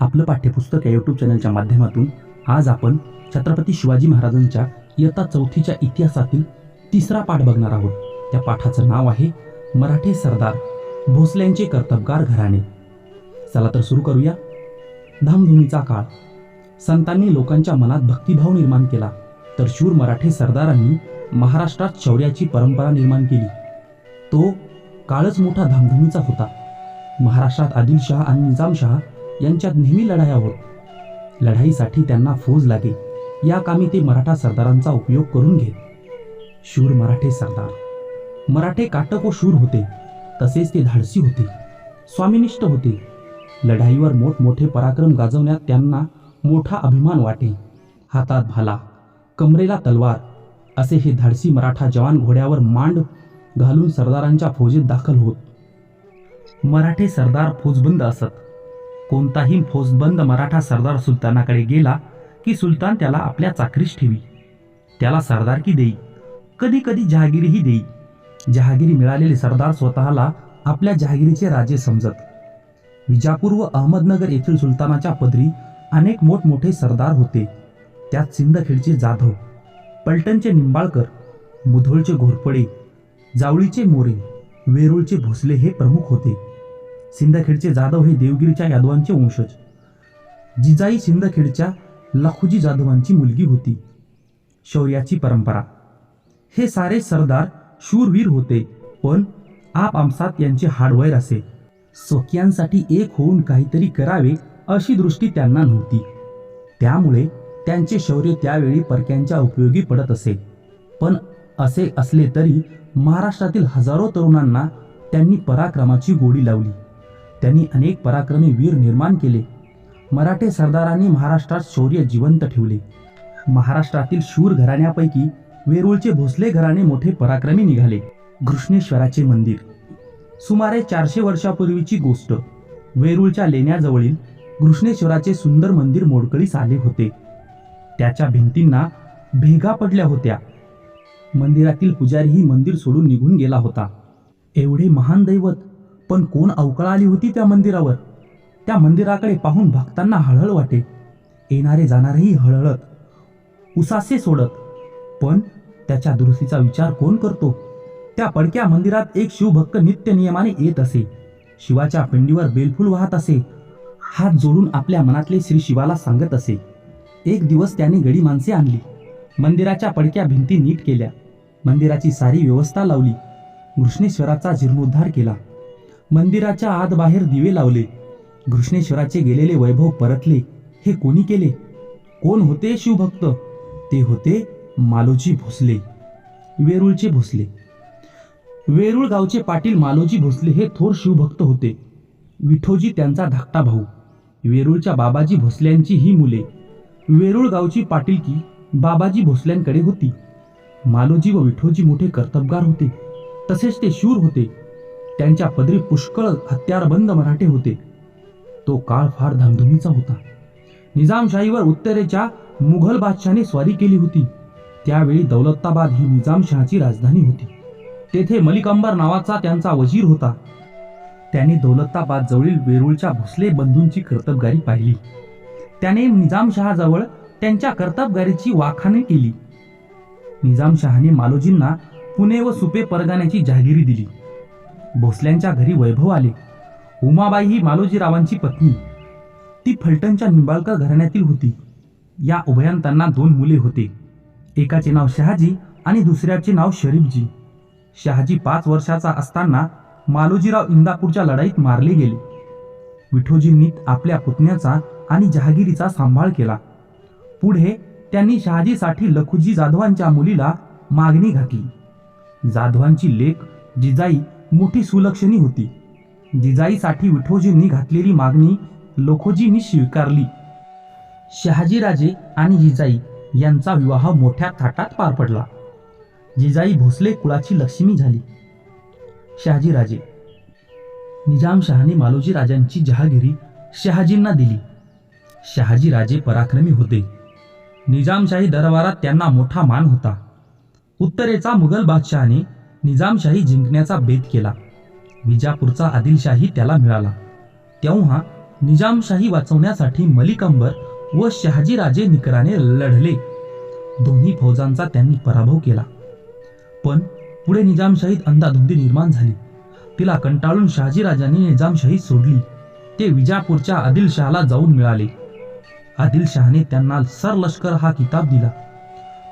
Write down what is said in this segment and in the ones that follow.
आपलं पाठ्यपुस्तक या यूट्यूब चॅनलच्या माध्यमातून आज आपण छत्रपती शिवाजी महाराजांच्या इयत्ता चौथीच्या इतिहासातील तिसरा पाठ बघणार आहोत. त्या पाठाचं नाव आहे मराठे सरदार भोसल्यांचे कर्तबगार घराणे. चला तर सुरू करूया. धामधुमीचा काळ. संतांनी लोकांच्या मनात भक्तिभाव निर्माण केला. तर शूर मराठे सरदारांनी महाराष्ट्रात शौर्याची परंपरा निर्माण केली. तो काळच मोठा धामधुमीचा होता. महाराष्ट्रात आदिलशहा आणि निजामशहा यांच्यात नेहमी लढाया होत. लढाईसाठी त्यांना फौज लागे या कामी ते मराठा सरदारांचा उपयोग करून घेत. शूर मराठे सरदार. मराठे काटक व शूर होते. तसेच ते धाडसी होते. स्वामिनिष्ठ होते. लढाईवर मोठमोठे पराक्रम गाजवण्यात त्यांना मोठा अभिमान वाटे. हातात भाला कमरेला तलवार असे हे धाडसी मराठा जवान घोड्यावर मांड घालून सरदारांच्या फौजेत दाखल होत. मराठे सरदार फौजबंद असत. कोणताही फौजबंद मराठा सरदार सुलतानाकडे गेला की सुलतान त्याला आपल्या चाकरीस ठेवी. त्याला सरदारकी देई. कधी कधी जहागिरीही देई. जहागिरी मिळालेले सरदार स्वतःला आपल्या जहागिरीचे राजे समजत. विजापूर व अहमदनगर येथील सुलतानाच्या पदरी अनेक मोठमोठे सरदार होते. त्यात सिंदखेडचे जाधव पलटणचे निंबाळकर मुधोळचे घोरपडे जावळीचे मोरे वेरूळचे भोसले हे प्रमुख होते. सिंदखेडचे जाधव हे देवगिरीच्या यादवांचे वंशज. जिजाई सिंदखेडच्या लखुजी जाधवांची मुलगी होती. शौर्याची परंपरा. हे सारे सरदार शूरवीर होते पण आप आमसात यांचे हाडवैर असे. सोक्यांसाठी एक होऊन काहीतरी करावे अशी दृष्टी त्यांना नव्हती. त्यामुळे त्यांचे शौर्य त्यावेळी परक्यांच्या उपयोगी पडत असे. पण असे असले तरी महाराष्ट्रातील हजारो तरुणांना त्यांनी पराक्रमाची गोडी लावली. त्यांनी अनेक पराक्रमी वीर निर्माण केले. मराठे सरदारांनी महाराष्ट्रात शौर्य जिवंत ठेवले. महाराष्ट्रातील शूर घराण्यापैकी वेरूळचे भोसले घराणे मोठे पराक्रमी निघाले. घृष्णेश्वराचे मंदिर. सुमारे चारशे वर्षापूर्वीची गोष्ट. वेरूळच्या लेण्याजवळील घृष्णेश्वराचे सुंदर मंदिर मोडकळीस आले होते. त्याच्या भिंतींना भेगा पडल्या होत्या. मंदिरातील पुजारीही मंदिर सोडून निघून गेला होता. एवढे महान दैवत पण कोण अवकळा आली होती त्या मंदिरावर? त्या मंदिराकडे पाहून भक्तांना हळहळ वाटे. येणारे जाणारेही हळहळत. उसासे सोडत. पण त्याच्या दुरुस्तीचा विचार कोण करतो? त्या पडक्या मंदिरात एक शिवभक्त नित्य नियमाने येत असे. शिवाच्या पिंडीवर बेलफुल वाहत असे. हात जोडून आपल्या मनातले श्री शिवाला सांगत असे. एक दिवस त्याने गडी माणसे आणली. मंदिराच्या पडक्या भिंती नीट केल्या. मंदिराची सारी व्यवस्था लावली. घृष्णेश्वराचा जीर्णोद्धार केला. मंदिराच्या आत बाहेर दिवे लावले. घृष्णेश्वराचे गेलेले वैभव परतले. हे कोणी केले? कोण होते शिवभक्त? ते होते मालोजी भोसले. वेरूळचे भोसले. वेरूळ गावचे पाटील मालोजी भोसले हे थोर शिवभक्त होते. विठोजी त्यांचा धाकटा भाऊ. वेरूळच्या बाबाजी भोसल्यांची ही मुले. वेरूळ गावची पाटीलकी बाबाजी भोसल्यांकडे होती. मालोजी व विठोजी मोठे कर्तबगार होते. तसेच ते शूर होते. त्यांच्या पदरी पुष्कळ हत्यारबंद मराठे होते. तो काळ फार धामधुमीचा होता. निजामशाहीवर उत्तरेच्या मुघल बादशाने स्वारी केली होती. त्यावेळी दौलताबाद ही निजामशहाची राजधानी होती. तेथे मलिकंबर नावाचा त्यांचा वजीर होता. त्याने दौलताबाद जवळील वेरूळच्या भोसले बंधूंची कर्तबगारी पाहिली. त्याने निजामशहाजवळ त्यांच्या कर्तबगारीची वाखाणे केली. निजामशहाने मालोजींना पुणे व सुपे परगाण्याची जहागिरी दिली. भोसल्यांच्या घरी वैभव आले. उमाबाई ही मालोजीरावांची पत्नी. ती फलटणच्या निंबाळकर घराण्यातील होती. या उभयांतांना दोन मुले होते. एकाचे नाव शहाजी आणि दुसऱ्याचे नाव शरीफजी. शहाजी पाच वर्षाचा असताना मालोजीराव इंदापूरच्या लढाईत मारले गेले. विठोजींनी आपल्या पुतण्याचा आणि जहागिरीचा सांभाळ केला. पुढे त्यांनी शहाजीसाठी लखुजी जाधवांच्या मुलीला मागणी घातली. जाधवांची लेक जिजाई मोठी सुलक्षणी होती. जिजाईसाठी विठोजींनी घातलेली मागणी लोखोजींनी स्वीकारली. शहाजीराजे आणि जिजाई यांचा विवाह मोठ्या थाटात पार पडला. जिजाई भोसले कुळाची लक्ष्मी झाली. शहाजीराजे. निजामशहाने मालोजी राजांची जहागिरी शहाजींना दिली. शहाजीराजे पराक्रमी होते. निजामशाही दरबारात त्यांना मोठा मान होता. उत्तरेचा मुघल बादशहाने निजामशाही जिंकण्याचा बेत केला. विजापूरचा आदिलशाही त्याला मिळाला. तेव्हा निजामशाही वाचवण्यासाठी मलिकंबर व शहाजीराजे निकराने लढले. दोन्ही फौजांचा त्यांनी पराभव केला. पण पुढे निजामशाहीत अंधाधुंदी निर्माण झाली. तिला कंटाळून शहाजीराजांनी निजामशाही सोडली. ते विजापूरच्या आदिलशहाला जाऊन मिळाले. आदिलशहाने त्यांना सरलष्कर हा किताब दिला.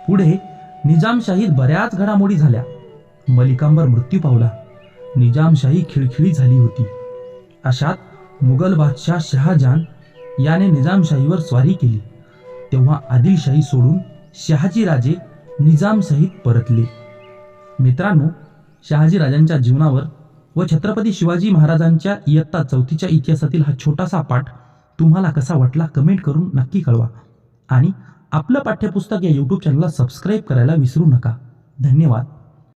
पुढे निजामशाहीत बऱ्याच घडामोडी झाल्या. मलिकांबर मृत्यू पावला. निजामशाही खिळखिळी झाली होती. अशात मुघल बादशाह शहाजहान याने निजामशाहीवर स्वारी केली. तेव्हा आदिलशाही सोडून शहाजीराजे निजामशाहीत परतले. मित्रांनो शहाजी राजांच्या जीवनावर व छत्रपती शिवाजी महाराजांच्या इयत्ता चौथीच्या इतिहासातील हा छोटासा पाठ तुम्हाला कसा वाटला कमेंट करून नक्की कळवा. आणि आपलं पाठ्यपुस्तक या यूट्यूब चॅनलला सबस्क्राईब करायला विसरू नका. धन्यवाद.